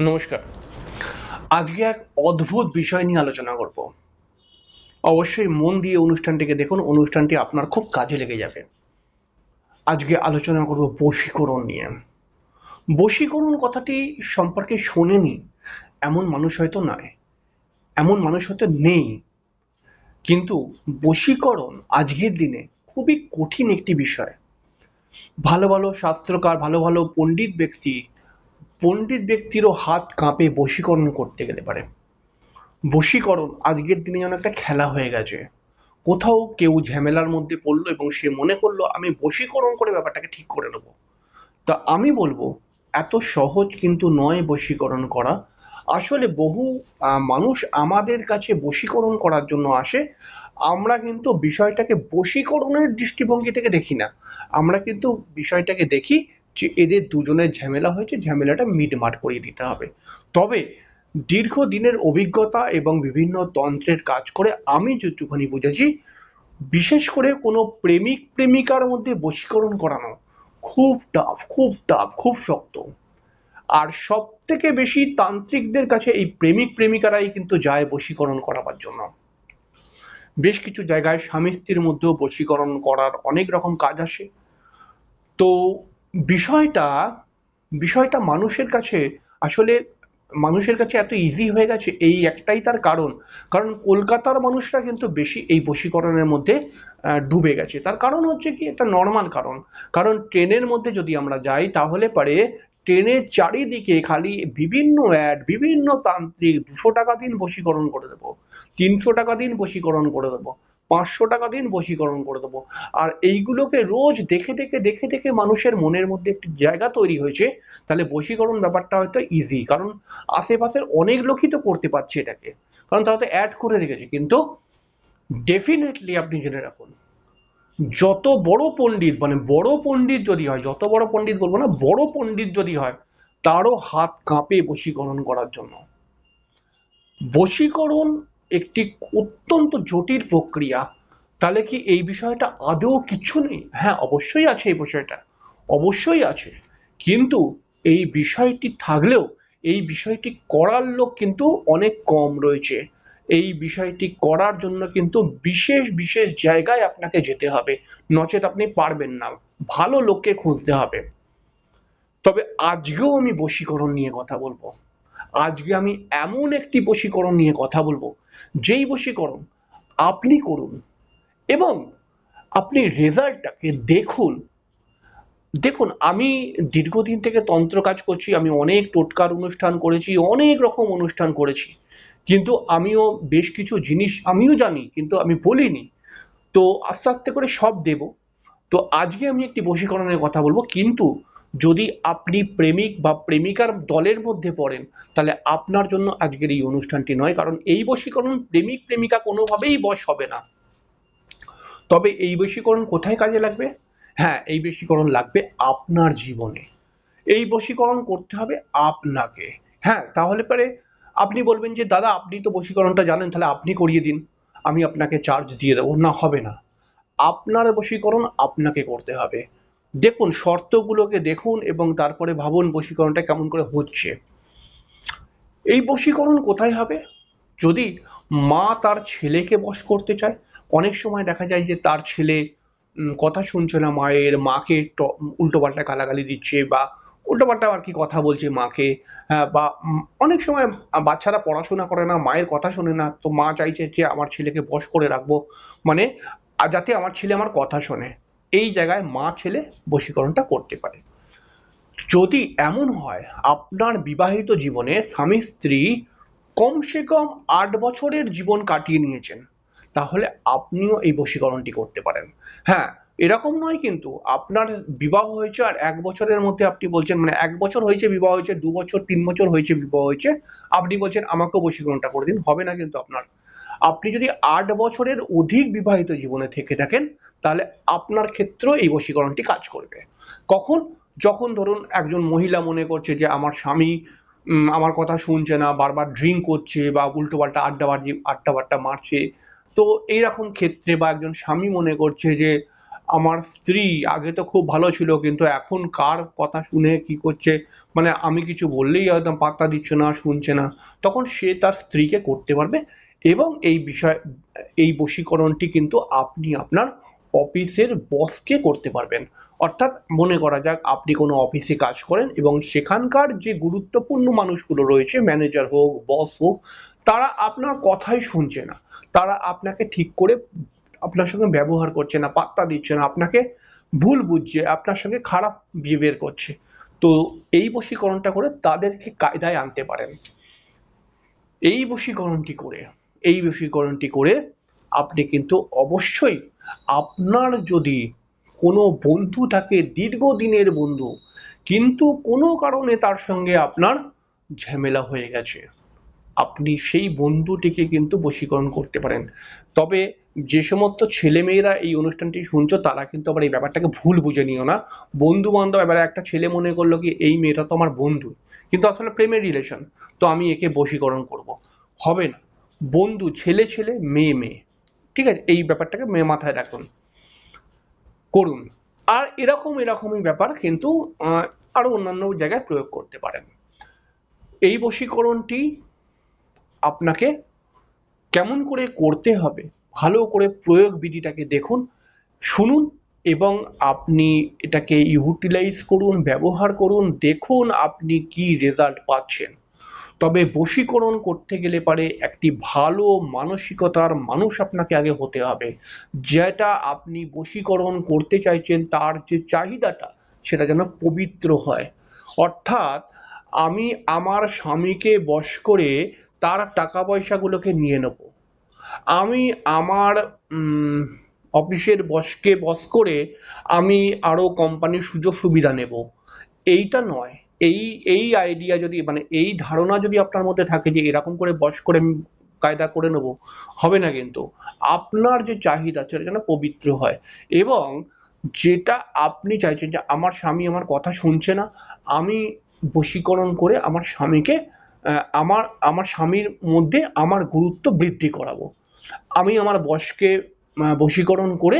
নমস্কার। আজকে এক অদ্ভুত বিষয় নিয়ে আলোচনা করব। অবশ্যই মন দিয়ে অনুষ্ঠানটিকে দেখুন, অনুষ্ঠানটি আপনার খুব কাজে লেগে যাবে। আজকে আলোচনা করব বশীকরণ নিয়ে। বশীকরণ কথাটি সম্পর্কে শোনেনি, এমন মানুষ হয়তো নয়, এমন মানুষ হয়তো নেই। কিন্তু বশীকরণ আজকের দিনে খুবই কঠিন একটি বিষয়। ভালো ভালো শাস্ত্রকার, ভালো ভালো পণ্ডিত ব্যক্তি পণ্ডিত ব্যক্তিরও হাত কাঁপে বশীকরণ করতে গেলে পারে। বশীকরণ আজকের দিনে যেন একটা খেলা হয়ে গেছে। কোথাও কেউ ঝামেলার মধ্যে পড়ল এবং সে মনে করল, আমি বশীকরণ করে ব্যাপারটাকে ঠিক করে নেব। তা আমি বলব, এত সহজ কিন্তু নয় বশীকরণ করা। আসলে বহু মানুষ আমাদের কাছে বশীকরণ করার জন্য আসে। আমরা কিন্তু বিষয়টাকে বশীকরণের দৃষ্টিভঙ্গি থেকে দেখি না। আমরা কিন্তু বিষয়টাকে দেখি যে এদের দুজনের ঝামেলা হয়েছে, ঝামেলাটা মিটমাট করিয়ে দিতে হবে। তবে দীর্ঘদিনের অভিজ্ঞতা এবং বিভিন্ন তন্ত্রের কাজ করে আমি যেটুখানি বুঝেছি, বিশেষ করে কোনো প্রেমিক, প্রেমিকার মধ্যে বশীকরণ করানো খুব টাফ খুব টাফ খুব শক্ত। আর সব থেকে বেশি তান্ত্রিকদের কাছে এই প্রেমিক, প্রেমিকারাই কিন্তু যায় বশীকরণ করাবার জন্য। বেশ কিছু জায়গায় স্বামী স্ত্রীর মধ্যেও বশীকরণ করার অনেক রকম কাজ আসে। তো বিষয়টা বিষয়টা মানুষের কাছে আসলে মানুষের কাছে এত ইজি হয়ে গেছে এই একটাই তার কারণ। কারণ কলকাতার মানুষরা কিন্তু বেশি এই বশীকরণের মধ্যে ডুবে গেছে। তার কারণ হচ্ছে কি একটা নর্মাল কারণ। কারণ ট্রেনের মধ্যে যদি আমরা যাই, তাহলে পারে ট্রেনের চারিদিকে খালি বিভিন্ন অ্যাড বিভিন্ন তান্ত্রিক দুশো টাকা দিন বশীকরণ করে দেবো। তিনশো টাকা দিন বশীকরণ করে দেবো। পাঁচশো টাকা দিন বশীকরণ করে দেবো। আর এইগুলোকে রোজ দেখে দেখে দেখে দেখে মানুষের মনের মধ্যে একটি জায়গা তৈরি হয়েছে, তাহলে বশীকরণ ব্যাপারটা হয়তো ইজি কারণ আশেপাশের অনেক লোকই তো করতে পারছে এটাকে। কারণ তারা তো অ্যাড করে রেখেছে, কিন্তু ডেফিনেটলি আপনি জেনে রাখুন, যত বড় পণ্ডিত মানে বড় পণ্ডিত যদি হয়, যত বড় পণ্ডিত বলব না, বড় পণ্ডিত যদি হয়, তারও হাত কাঁপে বশীকরণ করার জন্য। বশীকরণ একটি অত্যন্ত জটিল প্রক্রিয়া, তাহলে কি এই বিষয়টা আদৌ কিছু নেই? হ্যাঁ অবশ্যই আছে এই বিষয়টা, অবশ্যই আছে। কিন্তু এই বিষয়টি থাকলেও, এই বিষয়টি করার লোক কিন্তু অনেক কম রয়েছে। এই বিষয়টি করার জন্য কিন্তু বিশেষ বিশেষ জায়গায় আপনাকে যেতে হবে। নচেত আপনি পারবেন না, ভালো লোককে খুঁজতে হবে। তবে আজকেও আমি বশীকরণ নিয়ে কথা বলব। আজকে আমি এমন একটি বশীকরণ নিয়ে কথা বলব যেই বশীকরণ আপনি করুন এবং আপনি রেজাল্টটাকে দেখুন। দেখুন, আমি দীর্ঘদিন থেকে তন্ত্র কাজ করছি, আমি অনেক টোটকার অনুষ্ঠান করেছি, অনেক রকম অনুষ্ঠান করেছি। কিন্তু আমিও বেশ কিছু জিনিস আমিও জানি, কিন্তু আমি বলিনি। তো আস্তে আস্তে করে সব দেব। তো আজকে আমি একটি বশীকরণের কথা বলব। কিন্তু যদি আপনি প্রেমিক বা প্রেমিকার দলের মধ্যে পড়েন, তাহলে আপনার জন্য আজকের এই অনুষ্ঠানটি নয়, কারণ এই বশীকরণ প্রেমিক, প্রেমিকা কোনোভাবেই বশ হবে না। তবে এই বশীকরণ কোথায় কাজে লাগবে? হ্যাঁ এই বশীকরণ লাগবে আপনার জীবনে। এই বশীকরণ করতে হবে আপনাকে। হ্যাঁ তাহলে পরে আপনি বলবেন যে, দাদা, আপনি তো বশীকরণটা জানেন, তাহলে আপনি করিয়ে দিন। আমি আপনাকে চার্জ দিয়ে দেবো। না, হবে না। আপনার বশীকরণ আপনাকে করতে হবে। দেখুন শর্তগুলোকে দেখুন এবং তারপরে ভাবুন বশীকরণটা কেমন করে হচ্ছে। এই বশীকরণ কোথায় হবে? যদি মা তার ছেলেকে বশ করতে চায় অনেক সময় দেখা যায় যে তার ছেলে কথা শুনছে না মায়ের মাকে উল্টোপাল্টা গালাগালি দিচ্ছে বা উল্টোপাল্টা আর কি কথা বলছে মাকে হ্যাঁ, বা অনেক সময় বাচ্চারা পড়াশোনা করে না মায়ের কথা শোনে না তো মা চাইছে যে আমার ছেলেকে বশ করে রাখব। মানে যাতে আমার ছেলে আমার কথা শোনে। এই জায়গায় মা ছেলে বশীকরণটা করতে পারে। যদি এমন হয়, আপনার বিবাহিত জীবনে স্বামী স্ত্রী কমসে কম আট বছরের জীবন কাটিয়ে নিয়েছেন, তাহলে আপনিও এই বশীকরণটি করতে পারেন। হ্যাঁ এরকম নয় কিন্তু, আপনার বিবাহ হয়েছে আর এক বছরের মধ্যে আপনি বলছেন মানে এক বছর হয়েছে বিবাহ হয়েছে, দু বছর, তিন বছর হয়েছে বিবাহ হয়েছে, আপনি বলছেন আমাকেও বশীকরণটা করে দিন, হবে না কিন্তু আপনার। আপনি যদি আট বছরের অধিক বিবাহিত জীবনে থেকে থাকেন তাহলে আপনার ক্ষেত্রেও এই বশীকরণটি কাজ করবে। কখন? যখন ধরুন একজন মহিলা মনে করছে যে আমার স্বামী আমার কথা শুনছে না, বারবার ড্রিঙ্ক করছে বা উল্টোপাল্টা আড্ডা বাড্ডা মারছে, তো এইরকম ক্ষেত্রে বা একজন স্বামী মনে করছে যে আমার স্ত্রী আগে তো খুব ভালো ছিল, কিন্তু এখন কার কথা শুনে কি করছে? মানে আমি কিছু বললেই একদম পাত্তা দিচ্ছে না, শুনছে না। তখন সে তার স্ত্রীকে করতে পারবে এবং এই বিষয়, এই বশীকরণটি কিন্তু আপনি আপনার অফিসের বসকে করতে পারবেন। অর্থাৎ মনে করা যাক, আপনি কোনো অফিসে কাজ করেন এবং সেখানকার যে গুরুত্বপূর্ণ মানুষগুলো রয়েছে ম্যানেজার হোক বস হোক, তারা আপনার কথাই শুনছে না। তারা আপনাকে ঠিক করে আপনার সঙ্গে ব্যবহার করছে না, পাত্তা দিচ্ছে না, আপনাকে ভুল বুঝছে, আপনার সঙ্গে খারাপ বিহেভিয়ার করছে। তো এই বশীকরণটা করে তাদেরকে কায়দায় আনতে পারেন। এই বশীকরণটি করে, এই বশীকরণটি করে আপনি কিন্তু অবশ্যই আপনার যদি কোনো বন্ধু থাকে, দীর্ঘদিনের বন্ধু, কিন্তু কোনো কারণে তার সঙ্গে আপনার ঝামেলা হয়ে গেছে, আপনি সেই বন্ধুটিকে কিন্তু বশীকরণ করতে পারেন। তবে যে সমস্ত ছেলেমেয়েরা এই অনুষ্ঠানটি শুনছো, তারা কিন্তু আবার এই ব্যাপারটাকে ভুল বুঝে নিও না। বন্ধু বান্ধব এবারে একটা ছেলে মনে করল কি, এই মেয়েটা তো আমার বন্ধু। কিন্তু আসলে প্রেমের রিলেশন তো আমি একে বশীকরণ করব। হবে না। বন্ধু, ছেলে ছেলে, মেয়ে মেয়ে। ঠিক আছে? এই ব্যাপারটাকে মাথায় রাখুন। করুন। আর এরকম এরকমই ব্যাপার কিন্তু আহ, আরও অন্যান্য জায়গায় প্রয়োগ করতে পারেন। এই বশীকরণটি আপনাকে কেমন করে করতে হবে ভালো করে প্রয়োগ বিধিটাকে দেখুন শুনুন এবং আপনি এটাকে ইউটিলাইজ করুন ব্যবহার করুন দেখুন আপনি কি রেজাল্ট পাচ্ছেন। তবে বশীকরণ করতে গেলে পারে একটি ভালো মানসিকতার মানুষ আপনাকে আগে হতে হবে। যেটা আপনি বশীকরণ করতে চাইছেন, তার যে চাহিদাটা, সেটা যেন পবিত্র হয়। অর্থাৎ, আমি আমার স্বামীকে বশ করে তার টাকা পয়সাগুলোকে নিয়ে নেব। আমি আমার অফিসের বসকে বস করে আমি আরও কোম্পানির সুযোগ সুবিধা নেব। এইটা নয়। এই এই আইডিয়া যদি মানে এই ধারণা যদি আপনার মধ্যে থাকে যে এরকম করে বস করে কায়দা করে নেব, হবে না কিন্তু। আপনার যে চাহিদা সেটা যেন পবিত্র হয়। এবং যেটা আপনি চাইছেন যে আমার স্বামী আমার কথা শুনছে না, আমি বশীকরণ করে আমার স্বামীকে আমার আমার স্বামীর মধ্যে আমার গুরুত্ব বৃদ্ধি করাবো। আমি আমার বসকে বশীকরণ করে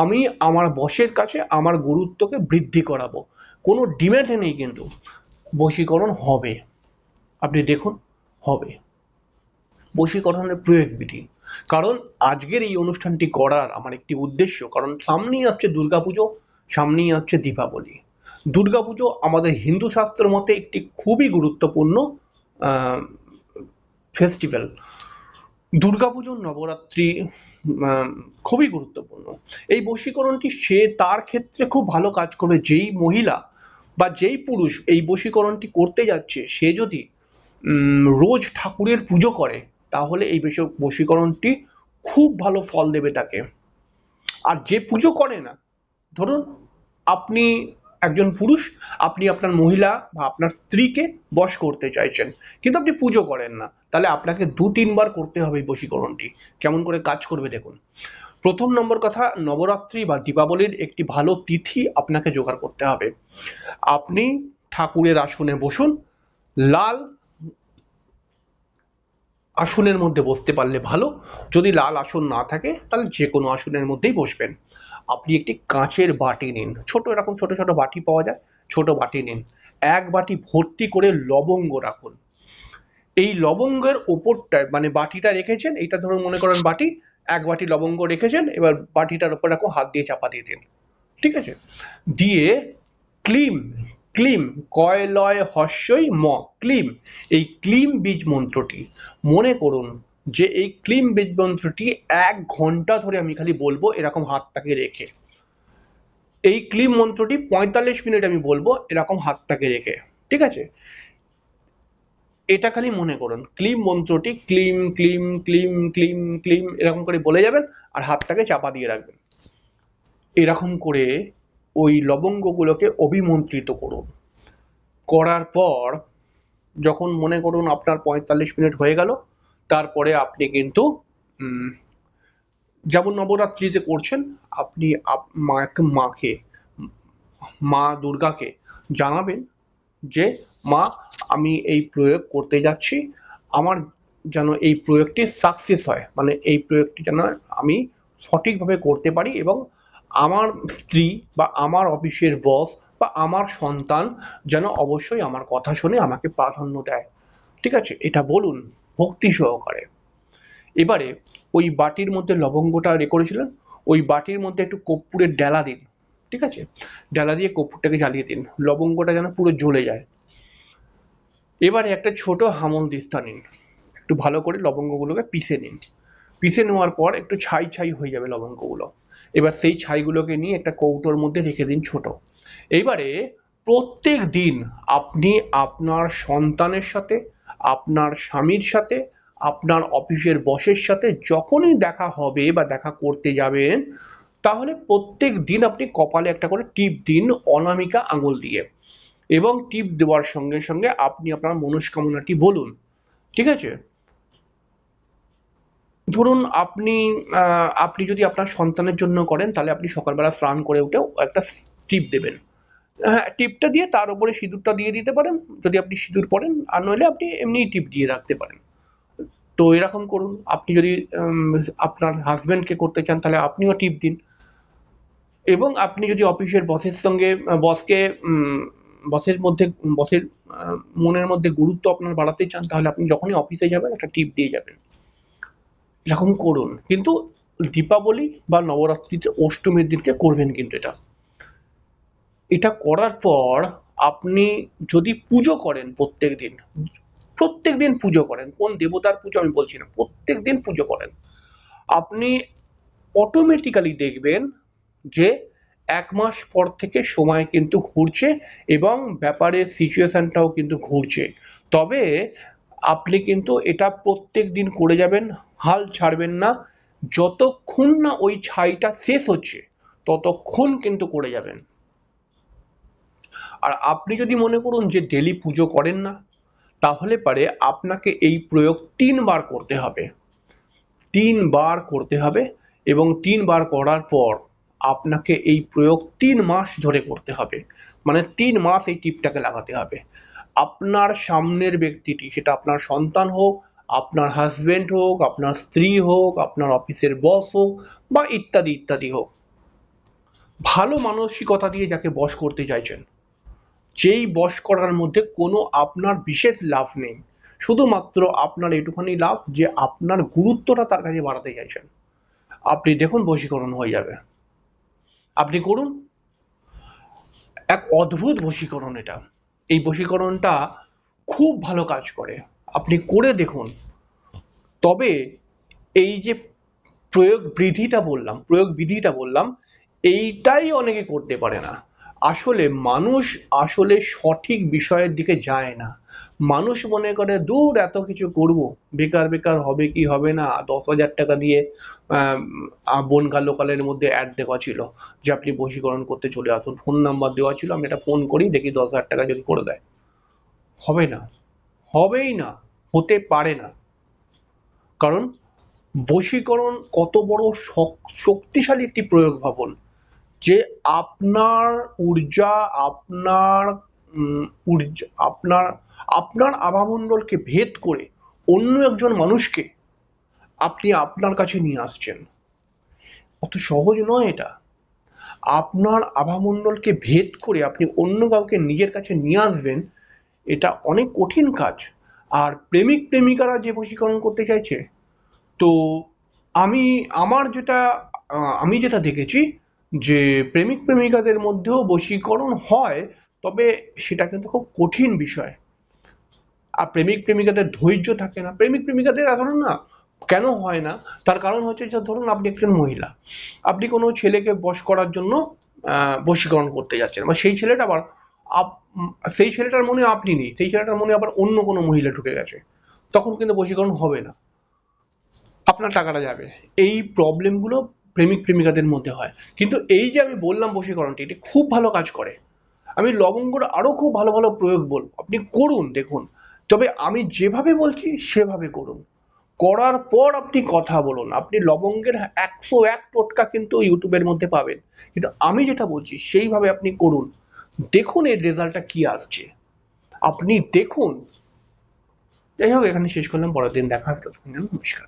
আমি আমার বসের কাছে আমার গুরুত্বকে বৃদ্ধি করাবো। কোনো ডিম্যান্ড নেই কিন্তু। বশীকরণ হবে। আপনি দেখুন, হবে। বশীকরণের প্রয়োগ বিধি। কারণ আজকের এই অনুষ্ঠানটি করার আমার একটি উদ্দেশ্য, কারণ সামনেই আসছে দুর্গাপুজো, সামনেই আসছে দীপাবলি। দুর্গাপুজো আমাদের হিন্দু শাস্ত্রের মতে একটি খুবই গুরুত্বপূর্ণ ফেস্টিভ্যাল দুর্গাপুজোর নবরাত্রি খুবই গুরুত্বপূর্ণ। এই বশীকরণটি সে তার ক্ষেত্রে খুব ভালো কাজ করবে, যেই মহিলা বা যেই পুরুষ এই বশীকরণটি করতে যাচ্ছে, সে যদি রোজ ঠাকুরের পুজো করে, তাহলে এই বেশ- বশীকরণটি খুব ভালো ফল দেবে তাকে। আর যে পুজো করে না, ধরুন আপনি একজন পুরুষ, আপনি আপনার মহিলা বা আপনার স্ত্রীকে বশ করতে চাইছেন, কিন্তু আপনি পুজো করেন না। তাহলে আপনাকে দু তিনবার করতে হবে এই বশীকরণটি। কেমন করে কাজ করবে দেখুন। প্রথম নম্বর কথা, নবরাত্রি বা দীপাবলির একটি ভালো তিথি আপনাকে জোগাড় করতে হবে। আপনি ঠাকুরের আসনে বসুন, লাল আসনের মধ্যে বসতে পারলে ভালো। যদি লাল আসন না থাকে, তাহলে যে কোনো আসনের মধ্যেই বসবেন। আপনি একটি কাঁচের বাটি নিন। ছোট, এরকম ছোট ছোট বাটি পাওয়া যায়, ছোট বাটি নিন। এক বাটি ভর্তি করে লবঙ্গ রাখুন। এই লবঙ্গের ওপরটায় মানে বাটিটা রেখেছেন এইটা ধরুন মনে করেন বাটি, এক বাটি লবঙ্গ রেখেছেন, এবার বাটিটার ওপর এখন হাত দিয়ে চাপা দিয়ে দিন, ঠিক আছে? দিয়ে ক্লিম ক্লিম কয় লয় হস্যই ম, ক্লিম, এই ক্লিম বীজ মন্ত্রটি, মনে করুন যে এই ক্লিম বীজ মন্ত্রটি এক ঘণ্টা ধরে আমি খালি বলব, এরকম হাতটাকে রেখে। এই ক্লিম মন্ত্রটি পঁয়তাল্লিশ মিনিট আমি বলব, এরকম হাতটাকে রেখে, ঠিক আছে? এটা খালি মনে করুন। ক্লিম মন্ত্রটি ক্লিম ক্লিম ক্লিম ক্লিম ক্লিম এরকম করে বলে যাবেন আর হাতটাকে চাপা দিয়ে রাখবেন। এরকম করে ওই লবঙ্গগুলোকে অভিমন্ত্রিত করুন। করার পর যখন মনে করুন আপনার পঁয়তাল্লিশ মিনিট হয়ে গেল, তারপরে আপনি কিন্তু যেমন নবরাত্রিতে করছেন, আপনি আপ- মাকে মাকে, মা দুর্গাকে জানাবেন যে, মা, আমি এই প্রয়োগ করতে যাচ্ছি। আমার যেন এই প্রয়োগটি সাকসেস হয়। মানে এই প্রয়োগটি যেন আমি সঠিকভাবে করতে পারি এবং আমার স্ত্রী বা আমার অফিসের বস বা আমার সন্তান যেন অবশ্যই আমার কথা শুনে আমাকে প্রাধান্য দেয়। ঠিক আছে? এটা বলুন ভক্তি সহকারে। এবারে ওই বাটির মধ্যে লবঙ্গটা রে করেছিলেন ওই বাটির মধ্যে একটু কর্পূরের ডেলা দিন। ঠিক আছে? ডালা দিয়ে কর্পূরটাকে জ্বালিয়ে দিন। লবঙ্গটা যেন পুরো জ্বলে যায়। এবারে একটা ছোট হামল দিস্তা নিন। একটু ভালো করে লবঙ্গগুলোকে পিষে নিন। পিষে নেওয়ার পর একটু ছাই ছাই হয়ে যাবে লবঙ্গগুলো। এবার সেই ছাইগুলোকে নিয়ে একটা কৌটোর মধ্যে রেখে দিন ছোট। এইবারে প্রত্যেক দিন আপনি আপনার সন্তানের সাথে, আপনার স্বামীর সাথে, আপনার অফিসের বসের সাথে যখনই দেখা হবে বা দেখা করতে যাবেন তাহলে প্রত্যেক দিন আপনি কপালে একটা করে টিপ দিন অনামিকা আঙুল দিয়ে। এবং টিপ দেওয়ার সঙ্গে সঙ্গে আপনি আপনার মনস্কামনাটি বলুন। ঠিক আছে? ধরুন আপনি আপনি যদি আপনার সন্তানের জন্য করেন, তাহলে আপনি সকালবেলা স্নান করে উঠেও একটা টিপ দেবেন। হ্যাঁ টিপটা দিয়ে তার উপরে সিঁদুরটা দিয়ে দিতে পারেন। যদি আপনি সিঁদুর পরেন, আর নইলে আপনি এমনি টিপ দিয়ে রাখতে পারেন। তো এরকম করুন। আপনি যদি আপনার হাজব্যান্ডকে করতে চান, তাহলে আপনিও টিপ দিন। এবং আপনি যদি অফিসের বসের সঙ্গে বসকে বসের মধ্যে বসের মনের মধ্যে গুরুত্ব আপনার বাড়াতে চান, তাহলে আপনি যখনই অফিসে যাবেন একটা টিপ দিয়ে যাবেন। এরকম করুন। কিন্তু দীপাবলি বা নবরাত্রিতে অষ্টমীর দিনকে করবেন কিন্তু এটা। এটা করার পর আপনি যদি পুজো করেন প্রত্যেক দিন প্রত্যেক দিন পুজো করেন, কোন দেবতার পুজো আমি বলছি না, প্রত্যেক দিন পুজো করেন, আপনি অটোমেটিক্যালি দেখবেন যে এক মাস পর থেকে সময় কিন্তু ঘুরছে এবং ব্যাপারের সিচুয়েশনটাও কিন্তু ঘুরছে। তবে আপনি কিন্তু এটা প্রত্যেক দিন করে যাবেন, হাল ছাড়বেন না। যতক্ষণ না ওই ছাইটা শেষ হচ্ছে, ততক্ষণ কিন্তু করে যাবেন। আর আপনি যদি মনে করুন যে ডেলি পুজো করেন না, তাহলে পারে আপনাকে এই প্রয়োগ তিনবার করতে হবে। তিনবার করতে হবে এবং তিনবার করার পর আপনাকে এই প্রয়োগ তিন মাস ধরে করতে হবে। মানে তিন মাস এই টিপটাকে লাগাতে হবে। আপনার সামনের ব্যক্তিটি, সেটা আপনার সন্তান হোক, আপনার হাজব্যান্ড হোক, আপনার স্ত্রী হোক, আপনার অফিসের বস হোক, বা ইত্যাদি ইত্যাদি হোক। ভালো মানসিকতা দিয়ে যাকে বশ করতে চাইছেন, যেই বশ করার মধ্যে কোনো আপনার বিশেষ লাভ নেই। শুধুমাত্র আপনার এটুখানি লাভ যে আপনার গুরুত্বটা তার কাছে বাড়াতে চাইছেন। আপনি দেখুন বশীকরণ হয়ে যাবে। আপনি করুন। এক অদ্ভুত বশীকরণ এটা। এই বশীকরণটা খুব ভালো কাজ করে। আপনি করে দেখুন। তবে এই যে প্রয়োগ বিধিটা বললাম, প্রয়োগ বিধিটা বললাম, এইটাই অনেকে করতে পারে না। আসলে মানুষ আসলে সঠিক বিষয়ের দিকে যায় না। মানুষ মনে করে, দূর এত কিছু করব, বেকার বেকার হবে কি হবে না? দশ হাজার টাকা দিয়ে বনগা লোকালের মধ্যে অ্যাড দেওয়া ছিল। যে আপনি বশীকরণ করতে চলে আসুন। ফোন নাম্বার দেওয়া ছিল, আমি এটা ফোন করি, দেখি দশ হাজার টাকা যদি করে দেয়। হবে না। হবেই না। হতে পারে না। কারণ বশীকরণ কত বড় শক- শক্তিশালী একটি প্রয়োগ ভাবন। যে আপনার ঊর্জা আপনার ঊর্জা, আপনার আপনার আভামণ্ডলকে ভেদ করে অন্য একজন মানুষকে আপনি আপনার কাছে নিয়ে আসছেন। অত সহজ নয় এটা। আপনার আভামণ্ডলকে ভেদ করে আপনি অন্য কাউকে নিজের কাছে নিয়ে আসবেন, এটা অনেক কঠিন কাজ। আর প্রেমিক, প্রেমিকারা যে বশীকরণ করতে চাইছে, তো আমি, আমার যেটা আমি যেটা দেখেছি যে প্রেমিক প্রেমিকাদের মধ্যেও বশীকরণ হয়, তবে সেটা কিন্তু খুব কঠিন বিষয়। আর প্রেমিক প্রেমিকাদের ধৈর্য থাকে না। প্রেমিক প্রেমিকাদের আসলে না কেন হয় না? তার কারণ হচ্ছে যে, ধরুন আপনি একজন মহিলা। আপনি কোনো ছেলেকে বশ করার জন্য বশীকরণ করতে যাচ্ছেন। বা সেই ছেলেটা আবার আপ- সেই ছেলেটার মনে আপনি নেই। সেই ছেলেটার মনে আবার অন্য কোনো মহিলা ঢুকে গেছে। তখন কিন্তু বশীকরণ হবে না। আপনার টাকাটা যাবে। এই প্রবলেমগুলো প্রেমিক প্রেমিকাদের মধ্যে হয়। কিন্তু এই যে আমি বললাম বশীকরণটি, এটি খুব ভালো কাজ করে। আমি লবঙ্গর আরও খুব ভালো ভালো প্রয়োগ বলব। আপনি করুন, দেখুন। তবে আমি যেভাবে বলছি, সেভাবে করুন। করার পর আপনি কথা বলুন। আপনি লবঙ্গের একশো এক টোটকা কিন্তু ইউটিউবের মধ্যে পাবেন। কিন্তু আমি যেটা বলছি, সেইভাবে আপনি করুন। দেখুন এর রেজাল্টটা কী আসছে। আপনি দেখুন। যাই হোক, এখানে শেষ করলাম। পরের দিন দেখা হবে। ততক্ষণ নমস্কার।